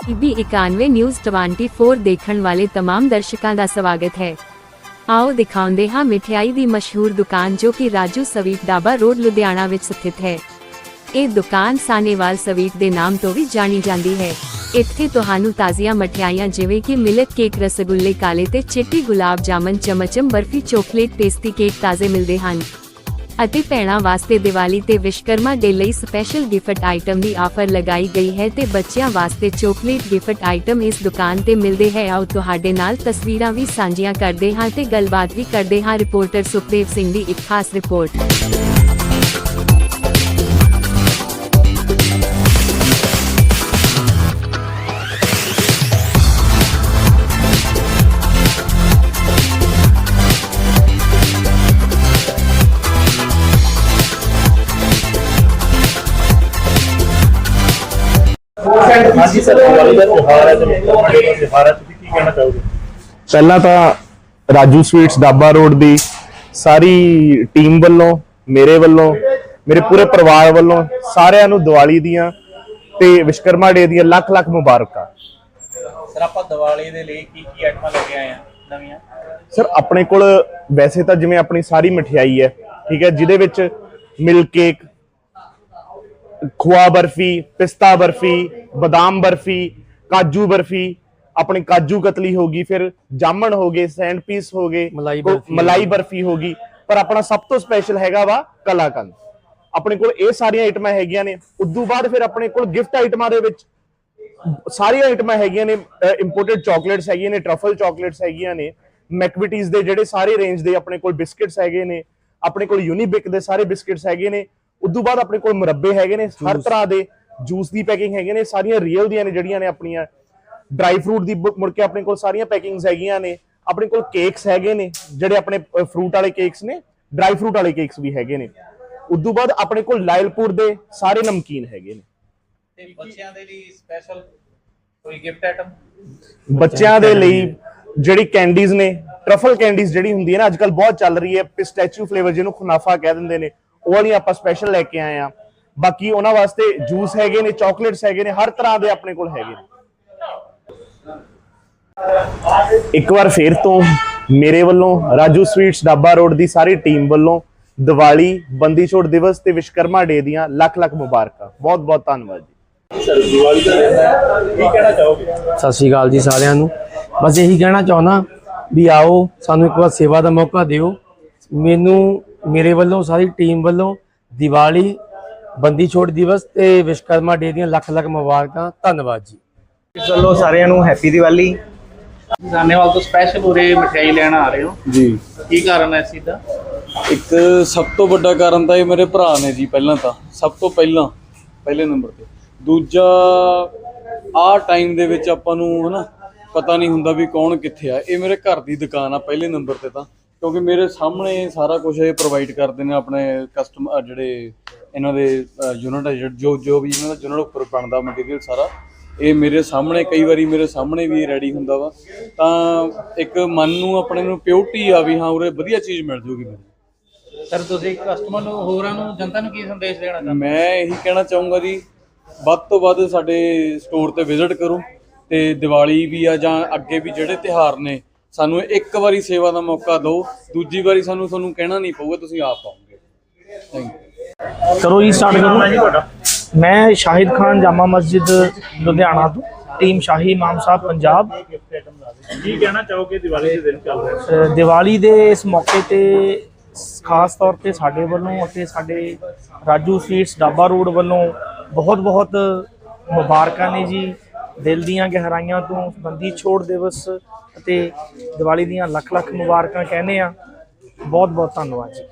Eby 91 news 24 ਦੇਖਣ ਵਾਲੇ तमाम ਦਰਸ਼ਕਾਂ ਦਾ ਸਵਾਗਤ ਹੈ ਆਓ ਦਿਖਾਉਂਦੇ ਹਾਂ ਮਠਿਆਈ ਦੀ ਮਸ਼ਹੂਰ ਦੁਕਾਨ ਜੋ ਕਿ ਰਾਜੂ ਸਵੀਟ ਢਾਬਾ ਰੋਡ ਲੁਧਿਆਣਾ ਵਿੱਚ ਸਥਿਤ ਹੈ ਇਹ ਦੁਕਾਨ ਸਾਨੇਵਾਲ ਸਵੀਟ ਦੇ ਨਾਮ ਤੋਂ ਵੀ ਜਾਣੀ ਜਾਂਦੀ ਹੈ ਇੱਥੇ ਤੁਹਾਨੂੰ ਤਾਜ਼ੀਆਂ ਮਠਿਆਈਆਂ ਜਿਵੇਂ ਕਿ ਮਿਲਕ ਕੇਕ ਰਸਗੁੱਲੇ ਕਾਲੇ ਤੇ ਚਿੱਟੀ gulab jamun chamcham barfi chocolate pastry cake ਤਾਜ਼ੇ ਮਿਲਦੇ ਹਨ ਅਤੇ ਭੈਣਾਂ ਵਾਸਤੇ ਦੀਵਾਲੀ ਤੇ ਵਿਸ਼ਕਰਮਾ ਡੇ ਲਈ ਸਪੈਸ਼ਲ ਗਿਫਟ ਆਈਟਮ ਦੀ ਆਫਰ ਲਗਾਈ ਗਈ ਹੈ ਤੇ ਬੱਚਿਆਂ ਵਾਸਤੇ ਚੋਕਲੇਟ ਗਿਫਟ ਆਈਟਮ ਇਸ ਦੁਕਾਨ ਤੇ ਮਿਲਦੇ ਹੈ। ਆਓ ਤੁਹਾਡੇ ਨਾਲ ਤਸਵੀਰਾਂ ਵੀ ਸਾਂਝੀਆਂ ਕਰਦੇ ਹਾਂ ਤੇ ਗੱਲਬਾਤ ਵੀ ਕਰਦੇ ਹਾਂ। ਰਿਪੋਰਟਰ ਸੁਖਦੇਵ ਸਿੰਘ ਦੀ ਇੱਕ ਖਾਸ ਰਿਪੋਰਟ ਹਾਂਜੀ ਸਰ ਦੀਵਾਲੀ ਦਾ ਤਿਉਹਾਰ ਹੈ ਤੇ ਮੁਹੱਰਮ ਦਾ ਤਿਉਹਾਰ ਹੈ ਤੁਸੀਂ ਕੀ ਕਹਿਣਾ ਚਾਹੋਗੇ? ਪਹਿਲਾਂ ਤਾਂ ਰਾਜੂ ਸਵੀਟਸ ਡਾਬਾ ਰੋਡ ਦੀ ਸਾਰੀ ਟੀਮ ਵੱਲੋਂ ਮੇਰੇ ਵੱਲੋਂ ਮੇਰੇ ਪੂਰੇ ਪਰਿਵਾਰ ਵੱਲੋਂ ਸਾਰਿਆਂ ਨੂੰ ਦੀਵਾਲੀ ਦੀਆਂ ਤੇ ਵਿਸ਼ਕਰਮਾ ਡੇ ਦੀਆਂ ਲੱਖ ਲੱਖ ਮੁਬਾਰਕਾਂ। ਸਰ ਆਪਾਂ ਦੀਵਾਲੀ ਦੇ ਲਈ ਕੀ ਕੀ ਆਈਟਮਾਂ ਲੈ ਕੇ ਆਏ ਆ ਨਵੀਆਂ? ਸਰ ਆਪਣੇ ਕੋਲ ਵੈਸੇ ਤਾਂ ਜਿਵੇਂ ਆਪਣੀ ਸਾਰੀ ਮਠਿਆਈ ਹੈ ਠੀਕ ਹੈ ਜਿਹਦੇ ਵਿੱਚ ਮਿਲਕ ਕੇਕ ਖੋਆ ਬਰਫੀ ਪਿਸਤਾ ਬਰਫੀ ਬਦਾਮ ਬਰਫੀ ਕਾਜੂ ਬਰਫੀ ਆਪਣੀ ਕਾਜੂ ਕਤਲੀ ਹੋਗੀ ਫਿਰ ਜਾਮਣ ਹੋ ਗਏ ਸੈਂਡ ਪੀਸ ਹੋ ਗਏ ਮਲਾਈ ਬਰਫੀ ਮਲਾਈ ਬਰਫੀ ਹੋਗੀ ਪਰ ਆਪਣਾ ਸਭ ਤੋਂ ਸਪੈਸ਼ਲ ਹੈਗਾ ਵਾ ਕਲਾਕੰਦ। ਆਪਣੇ ਕੋਲ ਇਹ ਸਾਰੀਆਂ ਆਈਟਮਾਂ ਹੈਗੀਆਂ ਨੇ। ਉਦੋਂ ਬਾਅਦ ਫਿਰ ਆਪਣੇ ਕੋਲ ਗਿਫਟ ਆਈਟਮਾਂ ਦੇ ਵਿੱਚ ਸਾਰੀਆਂ ਆਈਟਮਾਂ ਹੈਗੀਆਂ ਨੇ। ਇੰਪੋਰਟਡ ਚਾਕਲੇਟਸ ਹੈਗੀਆਂ ਨੇ ਟਰਫਲ ਚਾਕਲੇਟਸ ਹੈਗੀਆਂ ਨੇ ਮੈਕਵਿਟੀਜ਼ ਦੇ ਜਿਹੜੇ ਸਾਰੇ ਰੇਂਜ ਦੇ ਆਪਣੇ ਕੋਲ ਬਿਸਕਟਸ ਹੈਗੇ ਨੇ ਆਪਣੇ ਕੋਲ ਯੂਨੀਬਿਕ ਦੇ ਸਾਰੇ ਬਿਸਕਟਸ ਹੈਗੇ ਨੇ। ਉਦੋਂ ਬਾਅਦ ਆਪਣੇ ਕੋਲ ਮੁਰੱਬੇ ਹੈਗੇ ਨੇ ਹਰ ਤਰ੍ਹਾਂ ਦੇ ਜੂਸ ਦੀ ਪੈਕਿੰਗ ਹੈਗੇ ਨੇ ਸਾਰੀਆਂ ਰੀਅਲ ਦੀਆਂ ਨੇ ਜਿਹੜੀਆਂ ਨੇ ਆਪਣੀਆਂ। ਡਰਾਈ ਫਰੂਟ ਦੀ ਮੁੜ ਕੇ ਆਪਣੇ ਕੋਲ ਸਾਰੀਆਂ ਪੈਕਿੰਗਸ ਹੈਗੀਆਂ ਨੇ। ਆਪਣੇ ਕੋਲ ਕੇਕਸ ਹੈਗੇ ਨੇ ਜਿਹੜੇ ਆਪਣੇ ਫਰੂਟ ਵਾਲੇ ਕੇਕਸ ਨੇ ਡਰਾਈ ਫਰੂਟ ਵਾਲੇ ਕੇਕਸ ਵੀ ਹੈਗੇ ਨੇ। ਉਦੋਂ ਬਾਅਦ ਆਪਣੇ ਕੋਲ ਲਾਇਲਪੁਰ ਦੇ ਸਾਰੇ ਨਮਕੀਨ ਹੈਗੇ ਨੇ। ਤੇ ਬੱਚਿਆਂ ਦੇ ਲਈ ਸਪੈਸ਼ਲ ਕੋਈ ਗਿਫਟ ਆਈਟਮ ਬੱਚਿਆਂ ਦੇ ਲਈ ਜਿਹੜੀ ਕੈਂਡੀਜ਼ ਨੇ ਟਰਫਲ ਕੈਂਡੀਜ਼ ਜਿਹੜੀ ਹੁੰਦੀ ਹੈ ਨਾ ਅੱਜਕੱਲ ਬਹੁਤ ਚੱਲ ਰਹੀ ਹੈ ਪਿਸਟੈਚੂ ਫਲੇਵਰ ਜਿਹਨੂੰ ਖੁਨਾਫਾ ਕਹਿ ਦਿੰਦੇ ਨੇ ਉਹ ਵਾਲੀ ਆਪਾਂ ਸਪੈਸ਼ਲ ਲੈ ਕੇ ਆਏ ਆ ਬਾਕੀ ਉਹਨਾਂ ਵਾਸਤੇ ਜੂਸ ਹੈਗੇ ਨੇ ਚਾਕਲੇਟਸ ਹੈਗੇ ਨੇ ਹਰ ਤਰ੍ਹਾਂ ਦੇ ਆਪਣੇ ਕੋਲ ਹੈਗੇ ਨੇ। ਇੱਕ ਵਾਰ ਫੇਰ ਤੋਂ ਮੇਰੇ ਵੱਲੋਂ ਰਾਜੂ ਸਵੀਟਸ ਡਾਬਾ ਰੋਡ ਦੀ ਸਾਰੀ ਟੀਮ ਵੱਲੋਂ ਦੀਵਾਲੀ ਬੰਦੀ ਛੋੜ ਦਿਵਸ ਤੇ ਵਿਸ਼ਕਰਮਾ ਡੇ ਦੀਆਂ ਲੱਖ ਲੱਖ ਮੁਬਾਰਕਾਂ। ਬਹੁਤ ਬਹੁਤ ਧੰਨਵਾਦ ਜੀ। ਸਰ ਦੀਵਾਲੀ ਦਾ ਦਿਨ ਹੈ। ਕੀ ਕਹਿਣਾ ਚਾਹੋਗੇ? ਸਤਿ ਸ਼੍ਰੀ ਅਕਾਲ ਜੀ ਸਾਰਿਆਂ ਨੂੰ। ਬਸ ਇਹੀ ਕਹਿਣਾ ਚਾਹੁੰਦਾ ਵੀ ਆਓ ਸਾਨੂੰ ਇੱਕ ਵਾਰ ਸੇਵਾ ਦਾ ਮੌਕਾ ਦਿਓ। ਮੈਨੂੰ ਮੇਰੇ ਵੱਲੋਂ ਸਾਰੀ ਟੀਮ ਵੱਲੋਂ ਦੀਵਾਲੀ ਬੰਦੀ ਛੋੜ ਦਿਵਸ ਤੇ ਵਿਸ਼ਕਰਮਾ ਡੇ ਦੀਆਂ ਲੱਖ ਲੱਖ ਮੁਬਾਰਕਾਂ। ਧੰਨਵਾਦ ਜੀ। ਚਲੋ ਸਾਰਿਆਂ ਨੂੰ ਹੈਪੀ ਦੀਵਾਲੀ। ਸਾਨੇਵਾਲ ਤੋਂ ਸਪੈਸ਼ਲ ਉਰੇ ਮਠਿਆਈ ਲੈਣ ਆ ਰਹੇ ਹੋ। ਜੀ। ਕੀ ਕਾਰਨ ਹੈ ਇਸ ਚੀਜ਼ ਦਾ? ਇੱਕ ਸਭ ਤੋਂ ਵੱਡਾ ਕਾਰਨ ਤਾਂ ਇਹ ਮੇਰੇ ਭਰਾ ਨੇ ਜੀ ਪਹਿਲਾਂ ਤਾਂ। ਸਭ ਤੋਂ ਪਹਿਲਾਂ ਪਹਿਲੇ ਨੰਬਰ ਤੇ। ਦੂਜਾ ਆਹ ਟਾਈਮ ਦੇ ਵਿੱਚ ਆਪਾਂ ਨੂੰ ਹਨਾ ਪਤਾ ਨਹੀਂ ਹੁੰਦਾ ਵੀ ਕੌਣ ਕਿੱਥੇ ਆ। ਇਹ ਮੇਰੇ ਘਰ ਦੀ ਦੁਕਾਨ ਆ ਪਹਿਲੇ ਨੰਬਰ ਤੇ ਤਾਂ। ਕਿਉਂਕਿ ਮੇਰੇ ਸਾਹਮਣੇ ਸਾਰਾ ਕੁਝ ਇਹ ਪ੍ਰੋਵਾਈਡ ਕਰਦੇ ਨੇ ਆਪਣੇ ਕਸਟਮਰ ਜਿਹੜੇ ਇਹਨਾਂ ਦੇ ਯੂਨਿਟ ਜੋ ਜੋ ਵੀ ਇਹਨਾਂ ਦਾ ਯੂਨਿਟ ਉੱਪਰ ਬਣਦਾ ਮਟੀਰੀਅਲ ਸਾਰਾ ਇਹ ਮੇਰੇ ਸਾਹਮਣੇ ਕਈ ਵਾਰੀ ਮੇਰੇ ਸਾਹਮਣੇ ਵੀ ਰੈਡੀ ਹੁੰਦਾ ਵਾ। ਤਾਂ ਇੱਕ ਮਨ ਨੂੰ ਆਪਣੇ ਨੂੰ ਪਿਓਰਟੀ ਆ ਵੀ ਹਾਂ ਉਰੇ ਵਧੀਆ ਚੀਜ਼ ਮਿਲ ਜੂਗੀ ਮੈਨੂੰ। ਸਰ ਤੁਸੀਂ ਕਸਟਮਰ ਨੂੰ ਹੋਰਾਂ ਨੂੰ ਜਨਤਾ ਨੂੰ ਕੀ ਸੰਦੇਸ਼ ਦੇਣਾ ਚਾਹੁੰਦੇ ਮੈਂ ਇਹੀ ਕਹਿਣਾ ਚਾਹੂੰਗਾ ਜੀ ਵੱਧ ਤੋਂ ਵੱਧ ਸਾਡੇ ਸਟੋਰ ਤੇ ਵਿਜ਼ਿਟ ਕਰੋ ਤੇ ਦੀਵਾਲੀ ਵੀ ਆ ਜਾਂ ਅੱਗੇ ਵੀ ਜਿਹੜੇ ਤਿਉਹਾਰ ਨੇ ਸਾਨੂੰ ਇੱਕ ਵਾਰੀ ਸੇਵਾ ਦਾ ਮੌਕਾ ਦਿਓ ਦੂਜੀ ਵਾਰੀ ਸਾਨੂੰ ਤੁਹਾਨੂੰ ਕਹਿਣਾ ਨਹੀਂ ਪਊਗਾ ਤੁਸੀਂ ਆਪ ਆਓਗੇ। ਥੈਂਕ ਯੂ ਕਰੋ ਜੀ ਸਟਾਰਟ ਕਰੋ। ਮੈਂ ਸ਼ਾਹਿਦ ਖਾਨ ਜਾਮਾ ਮਸਜਿਦ ਲੁਧਿਆਣਾ ਤੋਂ ਟੀਮ ਸ਼ਾਹੀ ਇਮਾਮ ਸਾਹਿਬ ਪੰਜਾਬ। ਕੀ ਕਹਿਣਾ ਚਾਹੋਗੇ ਦੀਵਾਲੀ ਦੇ ਦਿਨ ਚੱਲ ਰਿਹਾ? ਦੀਵਾਲੀ ਦੇ ਇਸ ਮੌਕੇ ਤੇ ਖਾਸ ਤੌਰ ਤੇ ਸਾਡੇ ਵੱਲੋਂ ਅਤੇ ਸਾਡੇ ਰਾਜੂ ਸਵੀਟਸ ਡਾਬਾ ਰੋਡ ਵੱਲੋਂ ਬਹੁਤ ਬਹੁਤ ਮੁਬਾਰਕਾਂ ਨੇ ਜੀ। ਦਿਲ ਦੀਆਂ ਗਹਿਰਾਈਆਂ ਤੋਂ ਬੰਦੀ ਛੋੜ ਦਿਵਸ ਅਤੇ ਦੀਵਾਲੀ ਦੀਆਂ ਲੱਖ ਲੱਖ ਮੁਬਾਰਕਾਂ ਕਹਿੰਦੇ ਆ ਬਹੁਤ ਬਹੁਤ ਧੰਨਵਾਦ ਜੀ।